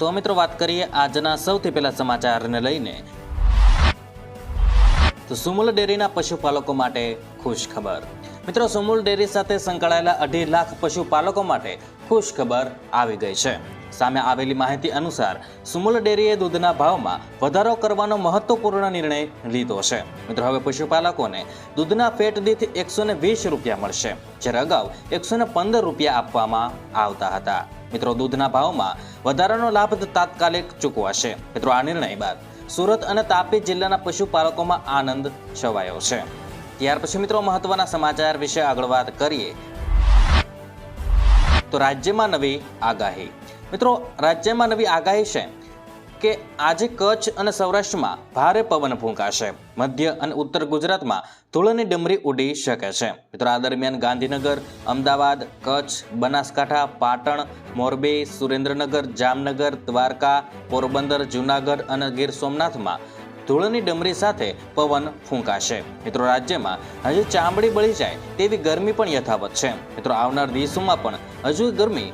તો મિત્રો વાત કરીએ આજના સૌથી પહેલા સમાચારને લઈને. તો સુમુલ ડેરીના પશુપાલકો માટે ખુશ ખબર. મિત્રો, સુમુલ ડેરી સાથે સંકળાયેલા અઢી લાખ પશુપાલકો માટે ખુશ ખબર આવી ગઈ છે. સામે આવેલી માહિતી અનુસાર, સુમુલ ડેરીએ દૂધના ભાવમાં વધારો કરવાનો મહત્વપૂર્ણ નિર્ણય લીધો છે. મિત્રો, હવે પશુપાલકોને દૂધના ફેટ દીઠ એકસો વીસ રૂપિયા મળશે, જ્યારે અગાઉ એકસો પંદર રૂપિયા આપવામાં આવતા હતા. મિત્રો, દૂધના ભાવમાં વધારાનો લાભ તાત્કાલિક ચૂકવાશે. મિત્રો, આ નિર્ણય બાદ સુરત અને તાપી જિલ્લાના પશુપાલકોમાં આનંદ છવાયો છે. ત્યાર પછી મિત્રો, મહત્વના સમાચાર વિશે આગળ વાત કરીએ. તો રાજ્યમાં નવી આગાહી. મિત્રો, રાજ્યમાં નવી આગાહી છે કે આજે કચ્છ અને સૌરાષ્ટ્રમાં ભારે પવન ફૂંકાશે. મધ્ય અને ઉત્તર ગુજરાતમાં ધૂળની ડમરી ઉડી શકે છે. મિત્રો, આ દરમિયાન ગાંધીનગર, અમદાવાદ, કચ્છ, બનાસકાંઠા, પાટણ, મોરબી, સુરેન્દ્રનગર, જામનગર, દ્વારકા, પોરબંદર, જૂનાગઢ અને ગીર સોમનાથમાં ધૂળની ડમરી સાથે પવન ફૂંકાશે. મિત્રો, રાજ્યમાં હજુ ચામડી બળી જાય તેવી ગરમી પણ યથાવત છે. મિત્રો, આવનાર દિવસોમાં પણ હજુ ગરમી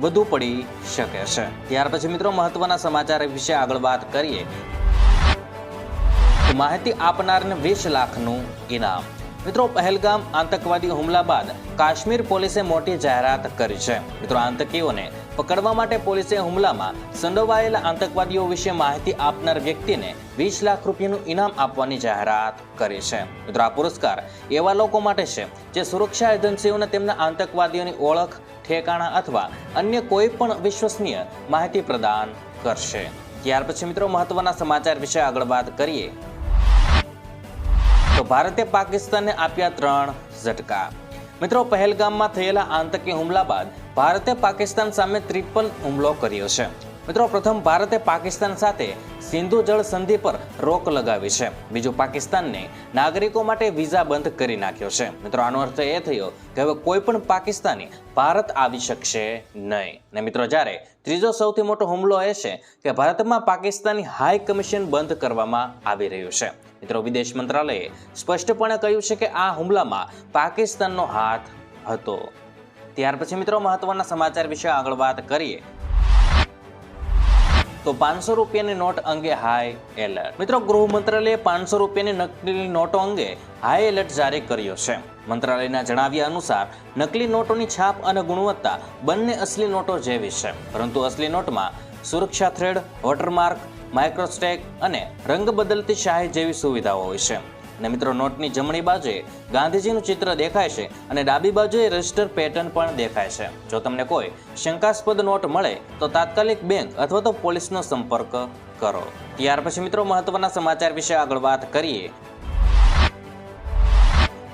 વધુ પડી શકે છે. ત્યાર પછી મિત્રો મહત્વના સમાચાર વિશે આગળ વાત કરીએ. માહિતી આપનારને વીસ લાખનું ઇનામ. મિત્રો પહેલગામ આતંકવાદી હુમલા બાદ કાશ્મીર પોલીસે મોટી જાહેરાત કરી છે. મિત્રો આતંકીઓને પકડવા માટે પોલીસે હુમલામાં સંડોવાયેલા આતંકવાદીઓ વિશે માહિતી આપનાર વ્યક્તિને વીસ લાખ રૂપિયાનું ઇનામ આપવાની જાહેરાત કરી છે. મિત્રો આ પુરસ્કાર એવા લોકો માટે છે જે સુરક્ષા એજન્સીઓને તેમના આતંકવાદીઓની ઓળખ ઠેકાણા અથવા અન્ય કોઈ પણ વિશ્વસનીય માહિતી પ્રદાન કરશે. ત્યાર પછી મિત્રો મહત્વના સમાચાર વિશે આગળ વાત કરીએ. તો ભારતે પાકિસ્તાનને આપ્યા ત્રણ ઝટકા. મિત્રો પહેલગામમાં થયેલા આતંકી હુમલા બાદ ભારતે પાકિસ્તાન સામે ત્રિપલ હુમલો કર્યો છે. મિત્રો, પ્રથમ ભારતે પાકિસ્તાન સાથે સિંધુ જળ સંધિ પર રોક લગાવી છે. બીજું, પાકિસ્તાનને નાગરિકો માટે વિઝા બંધ કરી નાખ્યો છે. મિત્રો, આનો અર્થ એ થયો કે હવે કોઈ પણ પાકિસ્તાની ભારત આવી શકશે નહીં. ને મિત્રો, જ્યારે ત્રીજો સૌથી મોટો હુમલો એ છે કે ભારતમાં પાકિસ્તાની હાઈ કમિશન બંધ કરવામાં આવી રહ્યું છે. મિત્રો, વિદેશ મંત્રાલયે સ્પષ્ટપણે કહ્યું છે કે આ હુમલામાં પાકિસ્તાનનો હાથ હતો. ત્યાર પછી, મિત્રો, મહત્વના સમાચાર વિશે આગળ વાત કરીએ. તો પાંચસો રૂપિયાની નોટ અંગે હાઈ એલર્ટ મિત્રો, ગૃહ મંત્રાલયે પાંચસો રૂપિયાની નકલી નોટો અંગે હાઈ એલર્ટ જારી કર્યો છે. મંત્રાલયના જણાવ્યા અનુસાર, નકલી નોટોની છાપ અને ગુણવત્તા બંને અસલી નોટો જેવી છે. પરંતુ અસલી નોટમાં સુરક્ષા થ્રેડ, વોટરમાર્ક માઇક્રોસ્ટેક અને રંગ બદલતી શાહી જેવી સુવિધાઓ હોય છે. અને મિત્રો, નોટની જમણી બાજુએ ગાંધીજીનું ચિત્ર દેખાય છે અને ડાબી બાજુએ રજિસ્ટર પેટર્ન પણ દેખાય છે. જો તમને કોઈ શંકાસ્પદ નોટ મળે, તો તાત્કાલિક બેંક અથવા તો પોલીસનો સંપર્ક કરો. ત્યાર પછી મિત્રો, મહત્વના સમાચાર વિશે આગળ વાત કરીએ.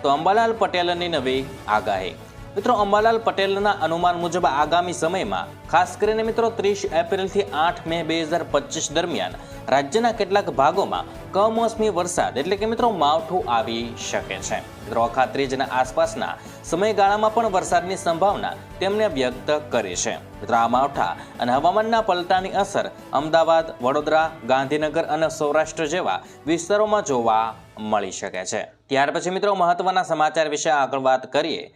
તો અંબાલાલ પટેલની નવી આગાહી. મિત્રો, અંબાલાલ પટેલના અનુમાન મુજબ આગામી સમયમાં, ખાસ કરીને મિત્રો, ત્રીસ એપ્રિલથી આઠ મે બે હજાર પચીસ દરમિયાન, રાજ્યના કેટલાક ભાગોમાં કમોસમી વરસાદ એટલે કે મિત્રો, માવઠું આવી શકે છે. મિત્રો અખાત્રીજના આસપાસના સમયગાળામાં પણ વરસાદની સંભાવના તેમણે વ્યક્ત કરી છે. મિત્રો, આ માવઠા અને હવામાનના પલટાની અસર અમદાવાદ, વડોદરા, ગાંધીનગર અને સૌરાષ્ટ્ર જેવા વિસ્તારોમાં જોવા મળી શકે છે. ત્યાર પછી મિત્રો, મહત્વના સમાચાર વિશે આગળ વાત કરીએ.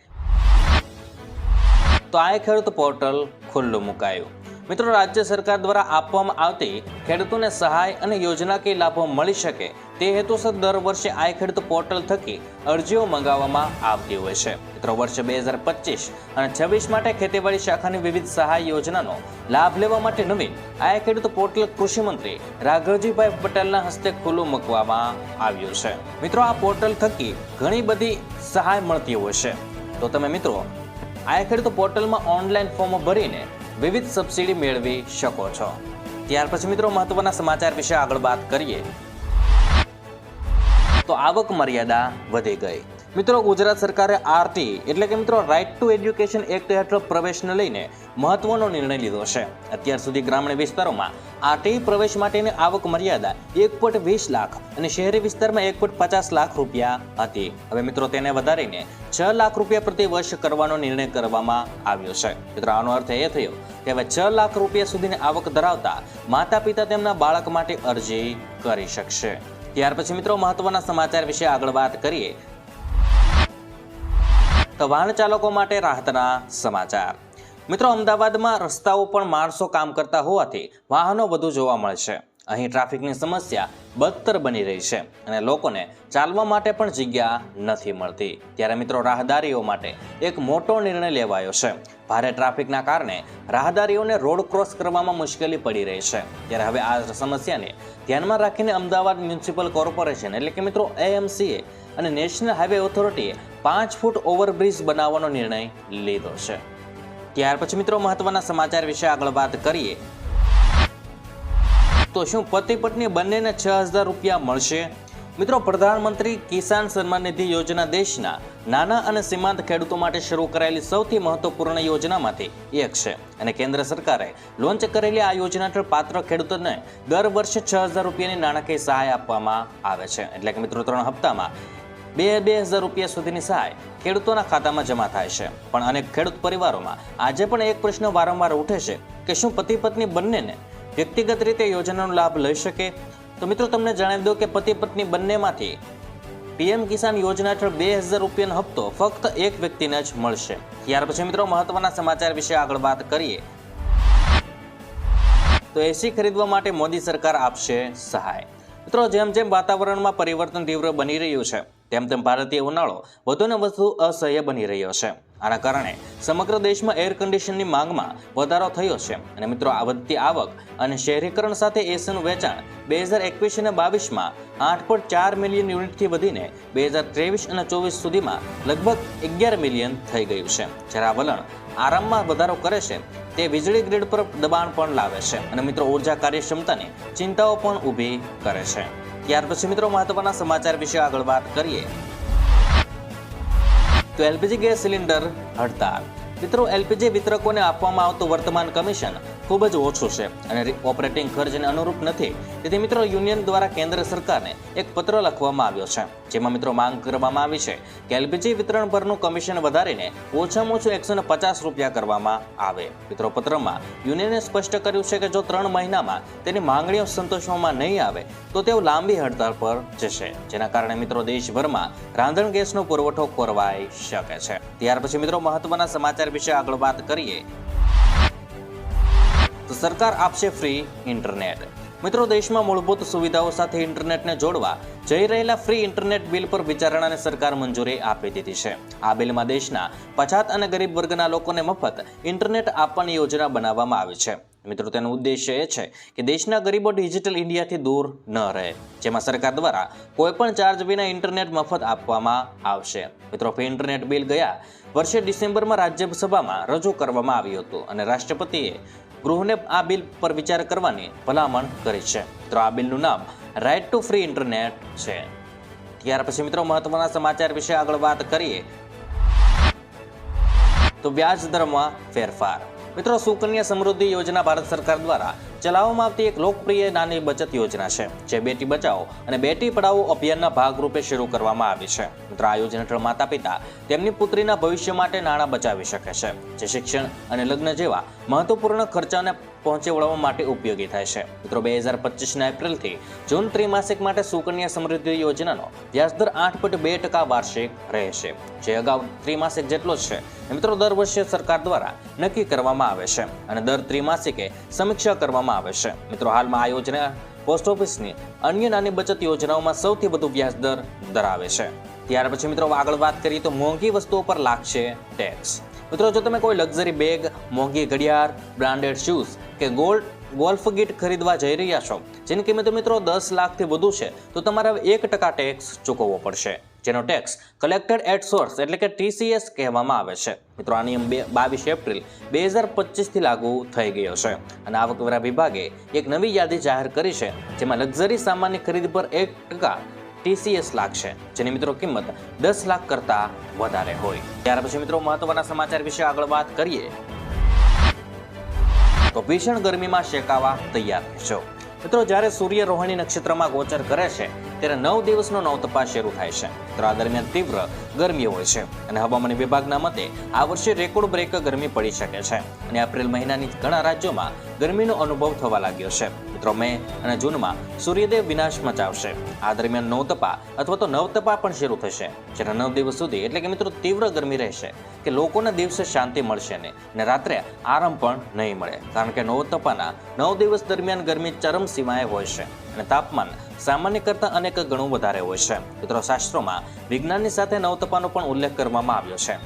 તો આ ખેડૂત પોર્ટલ ખુલ્લું મુકાયું. મિત્રો, રાજ્ય સરકાર દ્વારા આપવામાં આવતી ખેડૂતોને સહાય અને યોજનાકીય લાભો મળી શકે તે હેતુસર દર વર્ષે આ ખેડૂત પોર્ટલ થકી અરજીઓ મંગાવવામાં આવતી હોય છે. મિત્રો, વર્ષ બે હજાર પચીસ અને છવ્વીસ માટે ખેતીવાડી શાખાની વિવિધ સહાય યોજનાનો લાભ લેવા માટે નવીન આ ખેડૂત પોર્ટલ કૃષિમંત્રી રાઘવજીભાઈ પટેલના હસ્તે ખુલ્લું મૂકવામાં આવ્યું છે. મિત્રો, આ પોર્ટલ થકી ઘણી બધી સહાય મળતી હોય છે. તો તમે મિત્રો આ ખેડૂત પોર્ટલમાં ઓનલાઈન ફોર્મ ભરીને વિવિધ સબસિડી મેળવી શકો છો. ત્યાર પછી મિત્રો મહત્વના સમાચાર વિશે આગળ વાત કરીએ. તો આવક મર્યાદા વધી ગઈ. મિત્રો, ગુજરાત સરકારે આરટી એટલે કે મિત્રો રાઇટ ટુ એજ્યુકેશન એક્ટ હેઠળ પ્રવેશને લઈને મહત્વનો નિર્ણય લીધો છે. અત્યાર સુધી ગ્રામીણ વિસ્તારોમાં આરટી પ્રવેશ માટેની આવક મર્યાદા એક પોઈન્ટ વીસ લાખ અને શહેરી વિસ્તારમાં એક પોઈન્ટ પચાસ લાખ રૂપિયા હતી. હવે મિત્રો, તેને વધારીને છ લાખ રૂપિયા પ્રતિ વર્ષ કરવાનો નિર્ણય કરવામાં આવ્યો છે. મિત્રો, આનો અર્થ એ થયો કે હવે છ લાખ રૂપિયા સુધીની આવક ધરાવતા માતા પિતા તેમના બાળક માટે અરજી કરી શકશે. ત્યાર પછી મિત્રો, મહત્વના સમાચાર વિશે આગળ વાત કરીએ તો વાહન ચાલકો માટે રાહતના સમાચાર. મિત્રો, અમદાવાદમાં રસ્તાઓ પણ માણસો કામ કરતા હોવાથી વાહનો વધુ જોવા મળશે અહીં ટ્રાફિકની સમસ્યા બદતર બની રહી છે અને લોકોને ચાલવા માટે પણ જગ્યા નથી મળતી. ત્યારે મિત્રો, રાહદારીઓ માટે એક મોટો નિર્ણય લેવાયો છે. ભારે ટ્રાફિકના કારણે રાહદારીઓને રોડ ક્રોસ કરવામાં મુશ્કેલી પડી રહી છે. ત્યારે હવે આ સમસ્યાને ધ્યાનમાં રાખીને અમદાવાદ મ્યુનિસિપલ કોર્પોરેશન એટલે કે મિત્રો, એએમસીએ અને નેશનલ હાઈવે ઓથોરિટીએ પાંચ ફૂટ ઓવરબ્રિજ બનાવવાનો નિર્ણય લીધો છે. ત્યાર પછી મિત્રો મહત્વના સમાચાર વિશે આગળ વાત કરીએ. તો શું પતિ પત્ની બંનેને છ હજાર રૂપિયા મળશે? મિત્રો પ્રધાનમંત્રી કિસાન સન્માન નિધિ યોજના દેશના નાના અને સીમાંત ખેડૂતો માટે શરૂ કરાયેલી સૌથી મહત્વપૂર્ણ યોજનામાંથી એક છે. અને કેન્દ્ર સરકારે લોન્ચ કરેલી આ યોજના હેઠળ પાત્ર ખેડૂતોને દર વર્ષે છ હજાર રૂપિયાની નાણાકીય સહાય આપવામાં આવે છે. એટલે કે મિત્રો, ત્રણ હપ્તામાં બે બે હજાર રૂપિયા સુધીની સહાય ખેડૂતોના ખાતામાં જમા થાય છે. પણ અનેક ખેડૂત પરિવારોમાં આજે પણ એક પ્રશ્ન વારંવાર ઉઠે છે કે શું પતિ પત્ની બંનેને વ્યક્તિગત રીતે યોજનાનો લાભ લઈ શકે? તો મિત્રો, તમને જણાવી દઉં કે પતિ પત્ની બંનેમાંથી પીએમ કિસાન યોજના હેઠળ બે હજાર રૂપિયાનો હપ્તો ફક્ત એક વ્યક્તિને જ મળશે. ત્યાર પછી મિત્રો, મહત્વના સમાચાર વિશે આગળ વાત કરીએ. તો એસી ખરીદવા માટે મોદી સરકાર આપશે સહાય. મિત્રો જેમ જેમ વાતાવરણમાં પરિવર્તન તીવ્ર બની રહ્યું છે તેમ તેમ ભારતીય ઉનાળો વધુને વધુ અસહ્ય બની રહ્યો છે. આના કારણે સમગ્ર દેશમાં એર કન્ડિશનની માંગમાં વધારો થયો છે. અને મિત્રો, આ વધતી આવક અને શહેરીકરણ સાથે એસીનું વેચાણ બે હજાર એકવીસ અને બાવીસમાં આઠ પોઈન્ટ ચાર મિલિયન યુનિટથી વધીને બે હજાર ત્રેવીસ અને ચોવીસ સુધીમાં લગભગ અગિયાર મિલિયન થઈ ગયું છે. જ્યારે આ વલણ આરામમાં વધારો કરે છે, તે વીજળી ગ્રીડ પર દબાણ પણ લાવે છે. અને મિત્રો ઊર્જા કાર્યક્ષમતાની ચિંતાઓ પણ ઊભી કરે છે. ત્યાર પછી મિત્રો મહત્વના સમાચાર વિશે આગળ વાત કરીએ. તો એલપીજી ગેસ સિલિન્ડર હડતાલ મિત્રો, એલપીજી વિતરકોને આપવામાં આવતું વર્તમાન કમિશન ખૂબ જ ઓછું છે અને ઓપરેટિંગ ખર્ચને અનુરૂપ નથી. તેથી મિત્રો, યુનિયન દ્વારા કેન્દ્ર સરકારને એક પત્ર લખવામાં આવ્યો છે. જેમાં મિત્રો માંગ કરવામાં આવી છે કે એલપીજી વિતરણ પરનું કમિશન વધારીને ઓછામાં ઓછું એકસો પચાસ રૂપિયા કરવામાં આવે. મિત્રો, પત્રમાં યુનિયને સ્પષ્ટ કર્યું છે કે જો ત્રણ મહિનામાં તેની માંગણીઓ સંતોષવામાં નહીં આવે, તો તેઓ લાંબી હડતાળ પર જશે. જેના કારણે મિત્રો દેશભરમાં રાંધણ ગેસનો પુરવઠો ખોરવાઈ શકે છે. ત્યાર પછી મિત્રો મહત્વના સમાચાર વિશે આગળ વાત કરીએ. તો સરકાર આપશે ફ્રી ઇન્ટરનેટ મિત્રો, દેશમાં મૂળભૂત સુવિધાઓ સાથે ઇન્ટરનેટને જોડવા જઈ રહેલા ફ્રી ઇન્ટરનેટ બિલ પર વિચારણાને સરકાર મંજૂરી આપી દીધી છે. આ બિલમાં દેશના પછાત અને ગરીબ વર્ગના લોકોને મફત ઇન્ટરનેટ આપવાની યોજના બનાવવામાં આવી છે. મિત્રો, તેનો ઉદ્દેશ્ય એ છે કે દેશના ગરીબો ડિજિટલ ઇન્ડિયાથી દૂર ન રહે, જેમાં સરકાર દ્વારા કોઈપણ ચાર્જ વિના ઇન્ટરનેટ મફત આપવામાં આવશે. મિત્રો ઇન્ટરનેટ બિલ ગયા વર્ષે ડિસેમ્બરમાં રાજ્યસભામાં રજૂ કરવામાં આવ્યું હતું અને રાષ્ટ્રપતિએ ગૃહને આ બિલ પર વિચાર કરવાની ભલામણ કરી છે. મિત્રો, આ બિલનું નામ રાઇટ ટુ ફ્રી ઇન્ટરનેટ છે. ત્યાર પછી મિત્રો, મહત્વના સમાચાર વિશે આગળ વાત કરીએ. તો વ્યાજ દરમાં ફેરફાર. મિત્રો, સુકન્યા સમૃદ્ધિ યોજના ભારત સરકાર દ્વારા ચલાવવામાં આવતી એક લોકપ્રિય નાની બચત યોજના છે, જે બેટી બચાવો અને બેટી પઢાઓ અભિયાનના ભાગરૂપે શરૂ કરવામાં આવી છે. મિત્રો, આ યોજના હેઠળ માતા પિતા તેમની પુત્રીના ભવિષ્ય માટે નાણાં બચાવી શકે છે, જે શિક્ષણ અને લગ્ન જેવા મહત્વપૂર્ણ ખર્ચાને પહોંચી વળવા માટે ઉપયોગી થાય છે. મિત્રો, બે હજાર પચીસના એપ્રિલથી જૂન ત્રિમાસિક માટે સુકન્યા સમૃદ્ધિ યોજનાનો વ્યાજદર આઠ પોઈન્ટ બે ટકા વાર્ષિક રહેશે, જે અગાઉ ત્રિમાસિક જેટલો જ છે. મિત્રો, દર વર્ષે સરકાર દ્વારા નક્કી કરવામાં આવે છે અને દર ત્રિમાસિકે સમીક્ષા કરવામાં આવે છે. મિત્રો, હાલમાં આ યોજના પોસ્ટ ઓફિસની અન્ય નાની બચત યોજનાઓમાં સૌથી વધુ વ્યાજદર ધરાવે છે. ત્યાર પછી મિત્રો આગળ વાત કરીએ તો મોંઘી વસ્તુઓ પર લાગશે ટેક્સ મિત્રો, જો તમે કોઈ લક્ઝરી બેગ મોંઘી ઘડિયાળ બ્રાન્ડેડ શૂઝ કે ગોલ્ડ ગોલ્ફ ગીટ ખરીદવા જઈ રહ્યા છો, જેની કિંમત મિત્રો દસ લાખથી વધુ છે, તો તમારે એક ટકા ટેક્સ ચૂકવવો પડશે. જેનો ટેક્સ કલેક્ટેડ એટ સોર્સ એટલે કે ટીસીએસ કહેવામાં આવે છે. મિત્રો, આ નિયમ બે બાવીસ એપ્રિલ બે હજાર પચીસથી લાગુ થઈ ગયો છે. અને આવકવેરા વિભાગે એક નવી યાદી જાહેર કરી છે, જેમાં લક્ઝરી સામાનની ખરીદી પર એક ટકા ટીસીએસ લાગશે, જેની મિત્રો કિંમત દસ લાખ કરતાં વધારે હોય. ત્યાર પછી મિત્રો, મહત્વના સમાચાર વિશે આગળ વાત કરીએ. તો ભીષણ ગરમીમાં શેકાવા તૈયાર રહેશો. મિત્રો, જ્યારે સૂર્ય રોહિણી નક્ષત્રમાં ગોચર કરે છે, ત્યારે નવ દિવસનો નવતપાસ શરૂ થાય છે. આ દરમિયાન તીવ્ર ગરમી હોય છે અને હવામાન વિભાગના મતે આ વર્ષે રેકોર્ડ બ્રેક ગરમી પડી શકે છે અને એપ્રિલ મહિનાની ઘણા રાજ્યોમાં ગરમીનો અનુભવ થવા લાગ્યો છે. મિત્રો, મે અને જૂનમાં સૂર્યદેવ વિનાશ મચાવશે. આ દરમિયાન નવતપા અથવા તો નવતપા પણ શરૂ થશે. જેના નવ દિવસ સુધી એટલે કે મિત્રો તીવ્ર ગરમી રહેશે કે લોકોને દિવસે શાંતિ મળશે નહીં અને રાત્રે આરામ પણ નહીં મળે. કારણ કે નવતપાના નવ દિવસ દરમિયાન ગરમી ચરમ સીમાએ હોય છે અને તાપમાન સામાન્ય કરતાં અનેક ગણું વધારે હોય છે. મિત્રો, શાસ્ત્રોમાં વિજ્ઞાનની સાથે નવતપાનો પણ ઉલ્લેખ કરવામાં આવ્યો છે.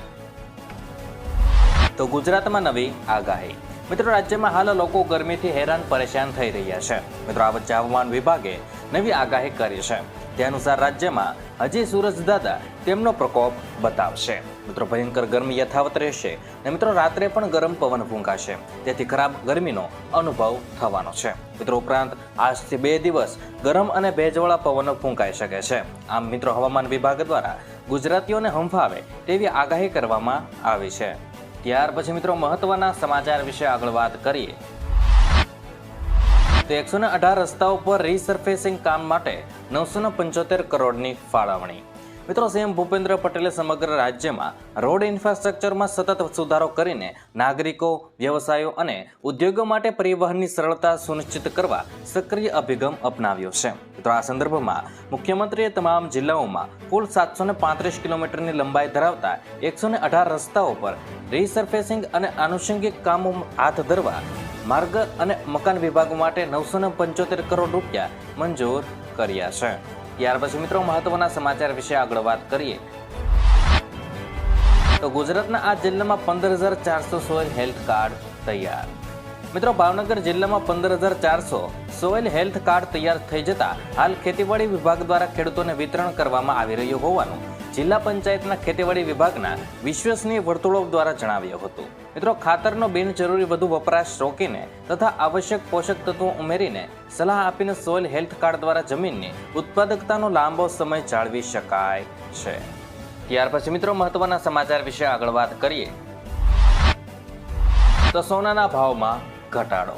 તો ગુજરાતમાં નવી આગાહી. મિત્રો, રાજ્યમાં હાલ લોકો ગરમીથી હેરાન પરેશાન થઈ રહ્યા છે. મિત્રો, આ વચ્ચે હવામાન વિભાગે નવી આગાહી કરી છે. તે અનુસાર રાજ્યમાં હજી સૂરજ તેમનો પ્રકોપ બતાવશે. મિત્રો, ભયંકર ગરમી યથાવત રહેશે અને મિત્રો, રાત્રે પણ ગરમ પવન ફૂંકાશે. તેથી ખરાબ ગરમીનો અનુભવ થવાનો છે. મિત્રો, ઉપરાંત આજથી બે દિવસ ગરમ અને ભેજવાળા પવનો ફૂંકાઈ શકે છે. આમ મિત્રો, હવામાન વિભાગ દ્વારા ગુજરાતીઓને હંફાવે તેવી આગાહી કરવામાં આવી છે. ત્યાર પછી મિત્રો, મહત્વના સમાચાર વિશે આગળ વાત કરીએ. તો એકસો અઢાર રસ્તાઓ પર રીસર્ફેસિંગ કામ માટે નવસો પંચોતેર કરોડની ફાળવણી. મિત્રો, સીએમ ભૂપેન્દ્ર પટેલે સમગ્ર રાજ્યમાં રોડ ઇન્ફ્રાસ્ટ્રક્ચરમાં સતત સુધારો કરીને નાગરિકો, વ્યવસાયો અને ઉદ્યોગો માટે પરિવહનની સરળતા સુનિશ્ચિત કરવા સક્રિય અભિગમ અપનાવ્યો છે. મિત્રો, આ સંદર્ભમાં મુખ્યમંત્રીએ તમામ જિલ્લાઓમાં કુલ સાતસો પાંત્રીસ કિલોમીટરની લંબાઈ ધરાવતા એકસો અઢાર રસ્તાઓ પર રીસર્ફેસિંગ અને આનુષંગિક કામો હાથ ધરવા, માર્ગ અને મકાન વિભાગ માટે નવસો પંચોતેર કરોડ રૂપિયા મંજૂર કર્યા છે. ત્યાર પછી મિત્રો મહત્વના સમાચાર વિશે આગળ વાત કરીએ. તો ગુજરાતના આ જિલ્લામાં પંદર હજાર ચારસો સોઇલ હેલ્થ કાર્ડ તૈયાર. મિત્રો ભાવનગર જિલ્લામાં પંદર હજાર ચારસો સોઇલ હેલ્થ કાર્ડ તૈયાર થઈ જતા હાલ ખેતીવાડી વિભાગ દ્વારા ખેડૂતોને વિતરણ કરવામાં આવી રહ્યું હોવાનું જિલ્લા પંચાયતના ખેતીવાડી વિભાગના વિશ્વસનીય વર્તુળો દ્વારા જણાવ્યું હતું. મિત્રો, ખાતરનો બિનજરૂરી વધુ વપરાશ રોકીને તથા આવશ્યક પોષક તત્વો ઉમેરીને સલાહ આપીને સોઇલ હેલ્થ કાર્ડ દ્વારા જમીનની ઉત્પાદકતાનો લાંબો સમય જાળવી શકાય છે. ત્યાર પછી મિત્રો, મહત્વના સમાચાર વિશે આગળ વાત કરીએ. તો સોનાના ભાવમાં ઘટાડો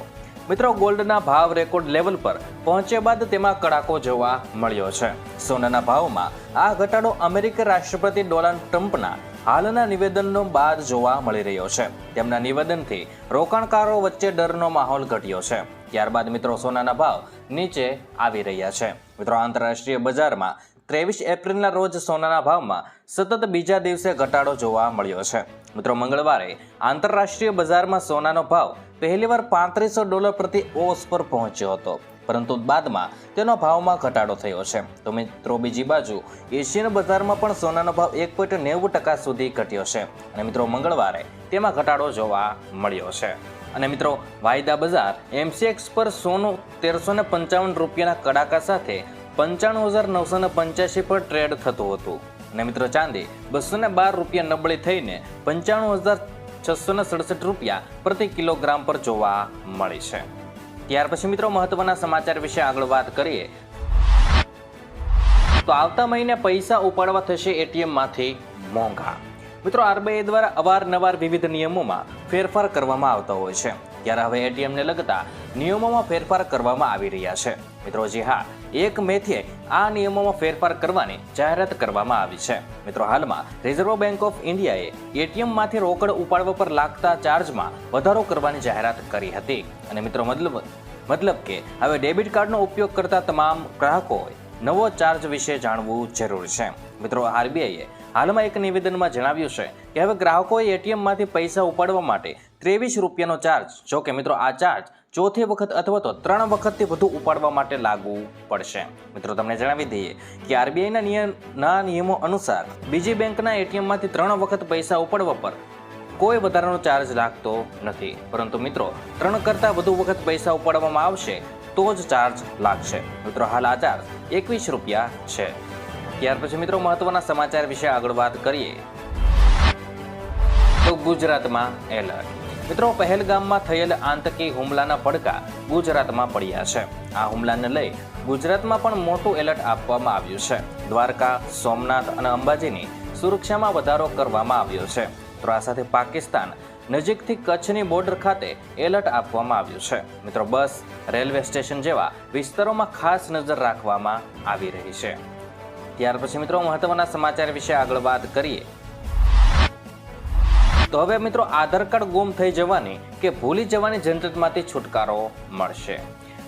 મિત્રો, ગોલ્ડના ભાવ રેકોર્ડ લેવલ પર પહોંચ્યા બાદ તેમાં કડાકો જોવા મળ્યો છે. સોનાના ભાવમાં આ ઘટાડો અમેરિકા રાષ્ટ્રપતિ ડોનાલ્ડ ટ્રમ્પના હાલના નિવેદનનો બાદ જોવા મળી રહ્યો છે. તેમના નિવેદનથી રોકાણકારો વચ્ચે ડરનો માહોલ ઘટ્યો છે. ત્યારબાદ મિત્રો, સોનાના ભાવ નીચે આવી રહ્યા છે. મિત્રો, આંતરરાષ્ટ્રીય બજારમાં ત્રેવીસ એપ્રિલના રોજ સોનાના ભાવમાં સતત બીજા દિવસે ઘટાડો જોવા મળ્યો છે. મિત્રો, મંગળવારે આંતરરાષ્ટ્રીય બજારમાં સોનાનો ભાવ પહેલીવાર પાંત્રીસો ડોલર પ્રતિ ઓસ પર પહોંચ્યો હતો. પરંતુ બાદમાં તેનો ભાવમાં ઘટાડો થયો છે. તો મિત્રો, બીજી બાજુ એશિયન બજારમાં પણ સોનાનો ભાવ એક પોઈન્ટ નેવું ટકા સુધી ઘટ્યો છે. અને મિત્રો, મંગળવારે તેમાં ઘટાડો જોવા મળ્યો છે. અને મિત્રો, વાયદા બજાર એમસીએક્સ પર સોનું તેરસો ને પંચાવન રૂપિયાના કડાકા સાથે પંચાણું હજાર નવસો ને પંચ્યાસી પર ટ્રેડ થતું હતું. અને મિત્રો ચાંદી બસો ને બાર રૂપિયા નબળી થઈને પંચાણું હજાર છસો ને સડસઠ રૂપિયા પ્રતિ કિલોગ્રામ પર જોવા મળી છે. ત્યાર પછી મિત્રો મહત્વના સમાચાર વિશે આગળ વાત કરીએ. તો આવતા મહિને પૈસા ઉપાડવા થશે એટીએમમાંથી મોંઘા. મિત્રો આરબીઆઈ દ્વારા અવારનવાર વિવિધ નિયમોમાં ફેરફાર કરવામાં આવતો હોય છે. ત્યારે હવે એટીએમને લગતા નિયમોમાં ફેરફાર કરવામાં આવી રહ્યા છે. મિત્રો જી હા એક મેથી આ નિયમોમાં ફેરફાર કરવાની જાહેરાત કરવામાં આવી છે. મિત્રો, હાલમાં રિઝર્વ બેંક ઓફ ઇન્ડિયાએ એટીએમમાંથી રોકડ ઉપાડવા પર લાગતા ચાર્જમાં વધારો કરવાની જાહેરાત કરી હતી. અને મિત્રો, મતલબ મતલબ કે હવે ડેબિટ કાર્ડનો ઉપયોગ કરતા તમામ ગ્રાહકોએ નવો ચાર્જ વિશે જાણવું જરૂરી છે. મિત્રો, આરબીઆઈએ હાલમાં એક નિવેદનમાં જણાવ્યું છે કે હવે ગ્રાહકોએ એટીએમમાંથી પૈસા ઉપાડવા માટે ત્રેવીસ રૂપિયાનો ચાર્જ જો કે મિત્રો, આ ચાર્જ ચોથી વખત અથવા તો ત્રણ વખતથી વધુ ઉપાડવા માટે લાગુ પડશે. મિત્રો, તમને જણાવી દઈએ કે આરબીઆઈના નિયમના નિયમો અનુસાર બીજી બેંકના એટીએમમાંથી ત્રણ વખત પૈસા ઉપાડવા પર કોઈ વધારાનો ચાર્જ લાગતો નથી. પરંતુ મિત્રો, ત્રણ કરતાં વધુ વખત પૈસા ઉપાડવામાં આવશે તો જ ચાર્જ લાગશે. મિત્રો, હાલ આ ચાર્જ એકવીસ રૂપિયા છે. ત્યાર પછી મિત્રો, મહત્વના સમાચાર વિશે આગળ વાત કરીએ. તો ગુજરાતમાં એલર્ટ. મિત્રો, પહેલગામમાં થયેલ આતંકી હુમલાના પડકા ગુજરાતમાં પડ્યા છે. આ હુમલાને લઈ ગુજરાતમાં પણ મોટું એલર્ટ આપવામાં આવ્યું છે. દ્વારકા, સોમનાથ અને અંબાજીની સુરક્ષામાં વધારો કરવામાં આવ્યો છે. તો આ સાથે પાકિસ્તાન નજીકથી કચ્છની બોર્ડર ખાતે એલર્ટ આપવામાં આવ્યું છે. મિત્રો, બસ, રેલવે સ્ટેશન જેવા વિસ્તારોમાં ખાસ નજર રાખવામાં આવી રહી છે. ત્યાર પછી મિત્રો, મહત્વના સમાચાર વિશે આગળ વાત કરીએ. તો હવે મિત્રો આધાર કાર્ડ ગુમ થઈ જવાની કે ભૂલી જવાની ઝંઝટમાંથી છુટકારો મળશે.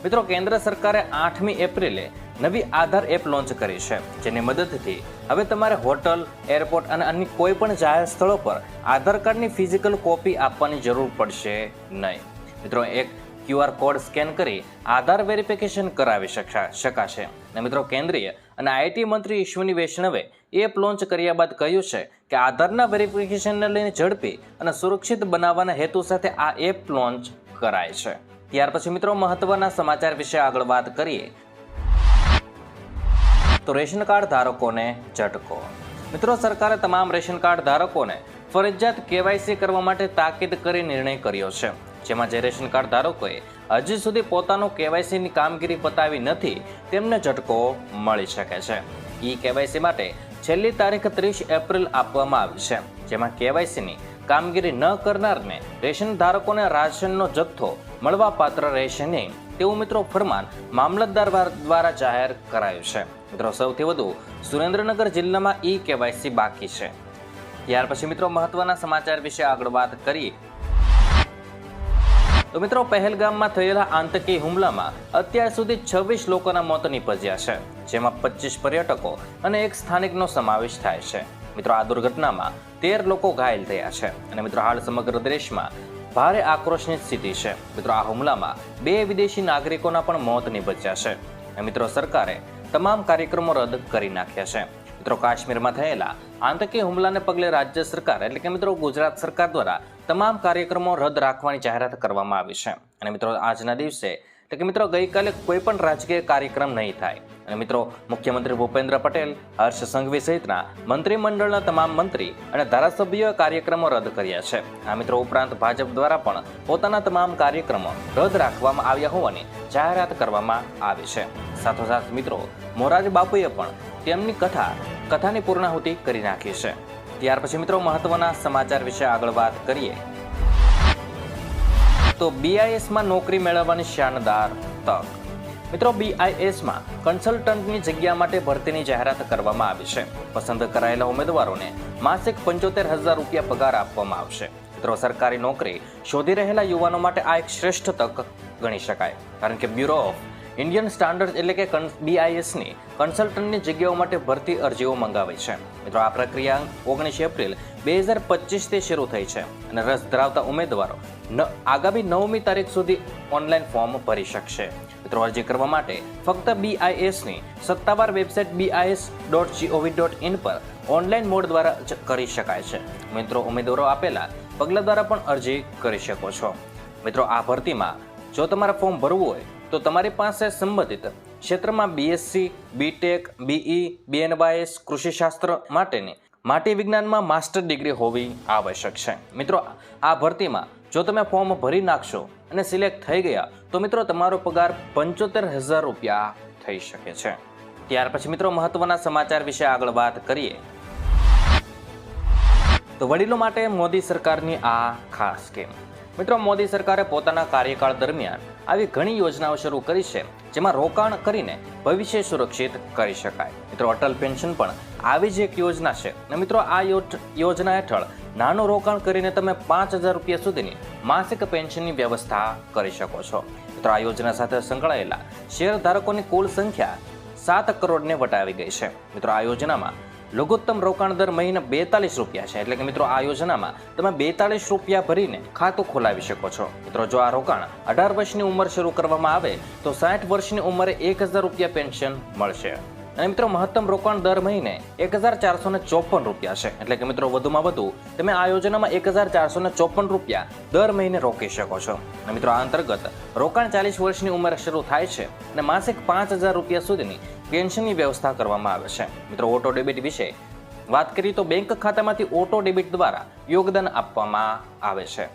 મિત્રો કેન્દ્ર સરકારે આઠમી એપ્રિલે નવી આધાર એપ લોન્ચ કરી છે, જેની મદદથી હવે તમારે હોટલ, એરપોર્ટ અને અન્ય કોઈ પણ જાહેર સ્થળો પર આધાર કાર્ડની ફિઝિકલ કોપી આપવાની જરૂર પડશે નહીં. મિત્રો એક ક્યુઆર કોડ સ્કેન કરી આધાર વેરિફિકેશન કરાવી શકા શકાશે. અને મિત્રો કેન્દ્રીય અને આઈટી મંત્રી ઈશ્વની વૈષ્ણવે એપ લોન્ચ કર્યા બાદ કહ્યું છે કે આધારના વેરિફિકેશનને લઈને ઝડપી અને સુરક્ષિત બનાવવાના હેતુ સાથે આ એપ લોન્ચ કરાય છે. ત્યાર પછી મિત્રો મહત્વના સમાચાર વિશે આગળ વાત કરીએ. તો રેશન કાર્ડ ધારકોને ઝટકો. મિત્રો સરકારે તમામ રેશન કાર્ડ ધારકોને ફરજિયાત કેવાયસી કરવા માટે તાકીદ કરી નિર્ણય કર્યો છે. જેમાં જે રેશન કાર્ડ ધારકોએ હજી સુધી પોતાનું કેવાયસીની કામગીરી પતાવી નથી, તેમને ઝટકો મળી શકે છે. ઈ કેવાયસી માટે છેલ્લી તારીખ ત્રીસ એપ્રિલ આપવામાં આવી છે, જેમાં કેવાયસીની કામગીરી ન કરનારને રેશન ધારકોને રાશનનો જથ્થો મળવા પાત્ર રહેશે નહીં, તેવું મિત્રો ફરમાન મામલતદાર દ્વારા જાહેર કરાયું છે. મિત્રો, સૌથી વધુ સુરેન્દ્રનગર જિલ્લામાં ઈ કેવાયસી બાકી છે. ત્યાર પછી મિત્રો મહત્વના સમાચાર વિશે આગળ વાત કરીએ તો મિત્રો, પહેલગામમાં થયેલા આતંકી હુમલામાં અત્યાર સુધી છવ્વીસ લોકોના મોત નીપજ્યા છે, જેમાં પચીસ પર્યટકો અને એક સ્થાનિકનો સમાવેશ થાય છે. મિત્રો, આ દુર્ઘટનામાં તેર લોકો ઘાયલ થયા છે અને મિત્રો, હાલ સમગ્ર દેશમાં ભારે આક્રોશની સ્થિતિ છે. મિત્રો, આ હુમલામાં બે વિદેશી નાગરિકોના પણ મોત નીપજ્યા છે મિત્રો, સરકારે તમામ કાર્યક્રમો રદ કરી નાખ્યા છે. મિત્રો કાશ્મીરમાં થયેલા આતંકી હુમલાને પગલે રાજ્ય સરકાર એટલે કે મિત્રો ગુજરાત સરકાર દ્વારા તમામ કાર્યક્રમો રદ રાખવાની જાહેરાત કરવામાં આવી છે. અને મિત્રો આજના દિવસે એટલે કે મિત્રો ગઈકાલે કોઈ પણ રાજકીય કાર્યક્રમ નહીં થાય. અને મિત્રો મુખ્યમંત્રી ભૂપેન્દ્ર પટેલ, હર્ષ સંઘવી સહિતના મંત્રીમંડળના તમામ મંત્રી અને ધારાસભ્યોએ કાર્યક્રમો રદ કર્યા છે. આ મિત્રો ઉપરાંત ભાજપ દ્વારા પણ પોતાના તમામ કાર્યક્રમો રદ રાખવામાં આવ્યા હોવાની જાહેરાત કરવામાં આવી છે. સાથોસાથ મિત્રો મોરારી બાપુએ પણ તેમની કથા કથાની પૂર્ણાહુતિ કરી નાખી છે. ત્યાર પછી મિત્રો મહત્વના સમાચાર વિશે આગળ વાત કરીએ. તો બીઆઈએસમાં નોકરી મેળવવાની શાનદાર તક. મિત્રો બીઆઈએસમાં કન્સલ્ટન્ટની જગ્યા માટે ભરતીની જાહેરાત કરવામાં આવી છે. પસંદ કરાયેલા ઉમેદવારોને માસિક પંચોતેર હજાર રૂપિયા પગાર આપવામાં આવશે. મિત્રો સરકારી નોકરી શોધી રહેલા યુવાનો માટે આ એક શ્રેષ્ઠ તક ગણી શકાય. કારણ કે બ્યુરો ઓફ ઇન્ડિયન સ્ટાન્ડર્ડ એટલે કે બીઆઈએસની કન્સલ્ટન્ટની જગ્યાઓ માટે ભરતી અરજીઓ મંગાવી છે. મિત્રો, આ પ્રક્રિયા ઓગણીસ એપ્રિલ બે હજાર પચીસથી શરૂ થઈ છે અને રસ ધરાવતા ઉમેદવારો આગામી નવમી તારીખ સુધી ઓનલાઈન ફોર્મ ભરી શકશે. મિત્રો, અરજી કરવા માટે ફક્ત બીઆઈએસની સત્તાવાર website BIS dot gov dot in પર ઓનલાઈન મોડ દ્વારા કરી શકાય છે. મિત્રો, ઉમેદવારો આપેલા પગલાં દ્વારા પણ અરજી કરી શકો છો. મિત્રો, આ ભરતીમાં જો તમારે ફોર્મ ભરવું હોય તો તમારી પાસે સંબંધિત ક્ષેત્રમાં B Sc B Tech B E B N Y S કૃષિશાસ્ત્ર માટેની માટી વિજ્ઞાનમાં માસ્ટર ડિગ્રી હોવી આવશ્યક છે. મિત્રો, આ ભરતીમાં જો તમે ફોર્મ ભરી નાખશો અને સિલેક્ટ થઈ ગયા, તો મિત્રો તમારો પગાર પંચોતેર હજાર રૂપિયા થઈ શકે છે. ત્યાર પછી મિત્રો મહત્વના સમાચાર વિશે આગળ વાત કરીએ. તો વડીલો માટે મોદી સરકારની આ ખાસ સ્કીમ. મિત્રો, મોદી સરકારે પોતાના કાર્યકાળ દરમિયાન આવી ઘણી યોજનાઓ શરૂ કરી છે, જેમાં રોકાણ કરીને ભવિષ્ય સુરક્ષિત કરી શકાય. મિત્રો, અટલ પેન્શન પણ આવી જ એક યોજના છે. અને મિત્રો, આ યોજના હેઠળ નાનું રોકાણ કરીને તમે પાંચ હજાર રૂપિયા સુધીની માસિક પેન્શનની વ્યવસ્થા કરી શકો છો. મિત્રો, આ યોજના સાથે સંકળાયેલા શેર ધારકોની કુલ સંખ્યા સાત કરોડને વટાવી ગઈ છે. મિત્રો, આ યોજનામાં લઘુત્તમ રોકાણ દર મહિને બેતાલીસ રૂપિયા છે. એટલે કે મિત્રો આ યોજનામાં તમે બેતાલીસ રૂપિયા ભરીને ખાતું ખોલાવી શકો છો. મિત્રો જો આ રોકાણ અઢાર વર્ષની ઉંમર શરૂ કરવામાં આવે તો સાઠ વર્ષની ઉંમરે એક હજાર રૂપિયા પેન્શન મળશે. અને મિત્રો, મહત્તમ રોકાણ દર મહિને એક હજાર ચારસો ને ચોપન રૂપિયા છે. એટલે કે મિત્રો, વધુમાં વધુ તમે આ યોજનામાં એક હજાર ચારસો ને ચોપન રૂપિયા દર મહિને રોકી શકો છો. અને મિત્રો, આ અંતર્ગત રોકાણ ચાલીસ વર્ષની ઉંમરે શરૂ થાય છે અને માસિક પાંચ હજાર રૂપિયા સુધીની પેન્શનની વ્યવસ્થા કરવામાં આવે છે. મિત્રો, ઓટો ડેબિટ વિશે વાત કરીએ તો બેંક ખાતામાંથી ઓટો ડેબિટ દ્વારા યોગદાન આપવામાં આવે છે.